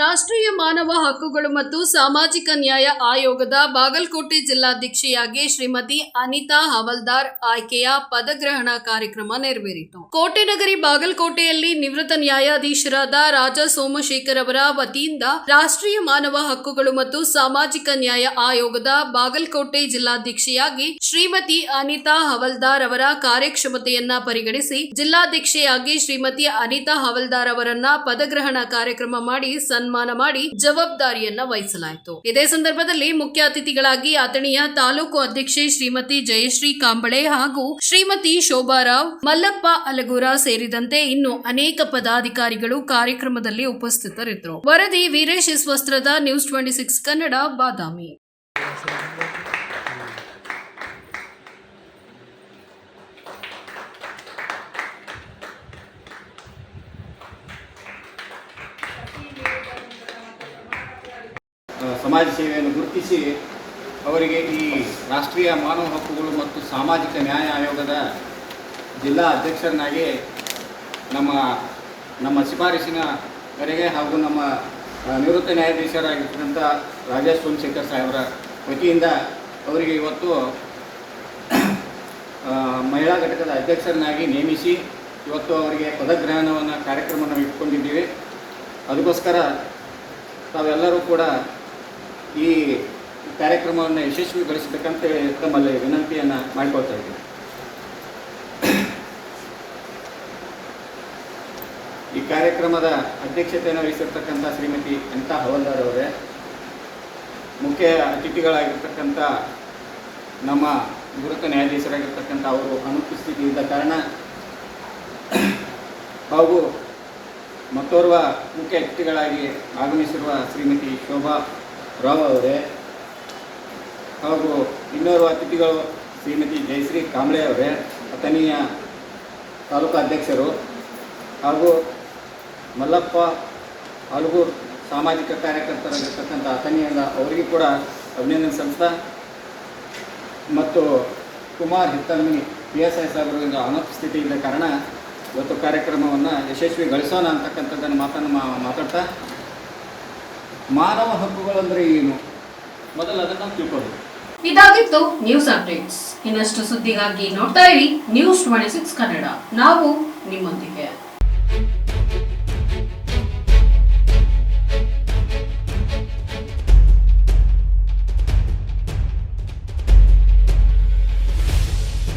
ರಾಷ್ಟ್ರೀಯ ಮಾನವ ಹಕ್ಕುಗಳು ಮತ್ತು ಸಾಮಾಜಿಕ ನ್ಯಾಯ ಆಯೋಗದ ಬಾಗಲಕೋಟೆ ಜಿಲ್ಲಾಧ್ಯಕ್ಷೆಯಾಗಿ ಶ್ರೀಮತಿ ಅನಿತಾ ಹವಲ್ದಾರ್ ಆಯ್ಕೆಯ ಪದಗ್ರಹಣ ಕಾರ್ಯಕ್ರಮ ನೆರವೇರಿತು. ಕೋಟೆನಗರಿ ಬಾಗಲಕೋಟೆಯಲ್ಲಿ ನಿವೃತ್ತ ನ್ಯಾಯಾಧೀಶರಾದ ರಾಜಾ ಸೋಮಶೇಖರ್ ಅವರ ವತಿಯಿಂದ ರಾಷ್ಟ್ರೀಯ ಮಾನವ ಹಕ್ಕುಗಳು ಮತ್ತು ಸಾಮಾಜಿಕ ನ್ಯಾಯ ಆಯೋಗದ ಬಾಗಲಕೋಟೆ ಜಿಲ್ಲಾಧ್ಯಕ್ಷೆಯಾಗಿ ಶ್ರೀಮತಿ ಅನಿತಾ ಹವಲ್ದಾರ್ ಅವರ ಕಾರ್ಯಕ್ಷಮತೆಯನ್ನ ಪರಿಗಣಿಸಿ ಜಿಲ್ಲಾಧ್ಯಕ್ಷೆಯಾಗಿ ಶ್ರೀಮತಿ ಅನಿತಾ ಹವಲ್ದಾರ್ ಅವರನ್ನ ಪದಗ್ರಹಣ ಕಾರ್ಯಕ್ರಮ ಮಾಡಿ ಸನ್ಮಾನ ಮಾಡಿ ಜವಾಬ್ದಾರಿಯನ್ನ ವಹಿಸಲಾಯಿತು. ಇದೇ ಸಂದರ್ಭದಲ್ಲಿ ಮುಖ್ಯ ಅತಿಥಿಗಳಾಗಿ ಅಥಣಿಯ ತಾಲೂಕು ಅಧ್ಯಕ್ಷೆ ಶ್ರೀಮತಿ ಜಯಶ್ರೀ ಕಾಂಬಳೆ ಹಾಗೂ ಶ್ರೀಮತಿ ಶೋಭಾರಾವ್ ಮಲ್ಲಪ್ಪ ಅಲಗೂರ ಸೇರಿದಂತೆ ಇನ್ನು ಅನೇಕ ಪದಾಧಿಕಾರಿಗಳು ಕಾರ್ಯಕ್ರಮದಲ್ಲಿ ಉಪಸ್ಥಿತರಿದ್ದರು. ವರದಿ Veeresh S Vastrad news twenty six Kannada, Badami. ಸಮಾಜ ಸೇವೆಯನ್ನು ಗುರುತಿಸಿ ಅವರಿಗೆ ಈ ರಾಷ್ಟ್ರೀಯ ಮಾನವ ಹಕ್ಕುಗಳು ಮತ್ತು ಸಾಮಾಜಿಕ ನ್ಯಾಯ ಆಯೋಗದ ಜಿಲ್ಲಾ ಅಧ್ಯಕ್ಷರನ್ನಾಗಿ ನಮ್ಮ ನಮ್ಮ ಶಿಫಾರಸಿನ ಕರೆಗೆ ಹಾಗೂ ನಮ್ಮ ನಿವೃತ್ತ ನ್ಯಾಯಾಧೀಶರಾಗಿರ್ತಕ್ಕಂಥ ರಾಜೇಶ್ ಸೋಮಶೇಖರ್ ಸಾಹೇಬರ ವತಿಯಿಂದ ಅವರಿಗೆ ಇವತ್ತು ಮಹಿಳಾ ಘಟಕದ ಅಧ್ಯಕ್ಷರನ್ನಾಗಿ ನೇಮಿಸಿ ಇವತ್ತು ಅವರಿಗೆ ಪದಗ್ರಹಣವನ್ನು ಕಾರ್ಯಕ್ರಮವನ್ನು ಇಟ್ಕೊಂಡಿದ್ದೀವಿ. ಅದಕ್ಕೋಸ್ಕರ ತಾವೆಲ್ಲರೂ ಕೂಡ ಈ ಕಾರ್ಯಕ್ರಮವನ್ನು ಯಶಸ್ವಿಗೊಳಿಸಬೇಕಂತ ತಮ್ಮಲ್ಲಿ ವಿನಂತಿಯನ್ನು ಮಾಡ್ಕೊಳ್ತಾ ಇದ್ದೀನಿ. ಈ ಕಾರ್ಯಕ್ರಮದ ಅಧ್ಯಕ್ಷತೆಯನ್ನು ವಹಿಸಿರ್ತಕ್ಕಂಥ ಶ್ರೀಮತಿ ಅನಿತಾ ಹವಲ್ದಾರ್ ಅವರೇ, ಮುಖ್ಯ ಅತಿಥಿಗಳಾಗಿರ್ತಕ್ಕಂಥ ನಮ್ಮ ಗುರುತ ನ್ಯಾಯಾಧೀಶರಾಗಿರ್ತಕ್ಕಂಥ ಅವರು ಅನುಪಸ್ಥಿತಿ ಇದ್ದ ಕಾರಣ ಹಾಗೂ ಮತ್ತೋರ್ವ ಮುಖ್ಯ ಅತಿಥಿಗಳಾಗಿ ಆಗಮಿಸಿರುವ ಶ್ರೀಮತಿ ಶೋಭಾ ರಾವ್ ಅವರೇ ಹಾಗೂ ಇನ್ನೋರ್ವ ಅತಿಥಿಗಳು ಶ್ರೀಮತಿ ಜಯಶ್ರೀ ಕಾಂಬ್ಳೆ ಅವರೇ ಅಥಣಿಯ ತಾಲೂಕು ಅಧ್ಯಕ್ಷರು ಹಾಗೂ ಮಲ್ಲಪ್ಪ ಹಲಗೂರು ಸಾಮಾಜಿಕ ಕಾರ್ಯಕರ್ತರಾಗಿರ್ತಕ್ಕಂಥ ಅಥಣಿಯಿಂದ ಅವರಿಗೂ ಕೂಡ ಅಭಿನಂದನೆ ಸಲ್ಲಿಸ್ತಾ ಮತ್ತು Kumar Hittalmi P S I ಸಾಹೇಬರಿಂದ ಅನುಪಸ್ಥಿತಿ ಇದ್ದ ಕಾರಣ ಇವತ್ತು ಕಾರ್ಯಕ್ರಮವನ್ನು ಯಶಸ್ವಿಗೊಳಿಸೋಣ ಅಂತಕ್ಕಂಥದ್ದನ್ನು ಮಾತನ್ನು ಮಾತಾಡ್ತಾ ಮಾನವ ಹಕ್ಕುಗಳಂದರೆ ಏನು? ಮೊದಲು ಅದನ್ನ ತಿಳ್ಕೊಳ್ಳಿ ಇದಾಗಿತ್ತು ನ್ಯೂಸ್ ಅಪ್ಡೇಟ್ಸ್ ಇನ್ನಷ್ಟು ಸುದ್ದಿಗಾಗಿ ನೋಡ್ತಾ ಇರಿ ನ್ಯೂಸ್ ಟ್ವೆಂಟಿ ಸಿಕ್ಸ್ ಕನ್ನಡ. ನಾವು ನಿಮ್ಮೊಂದಿಗೆ.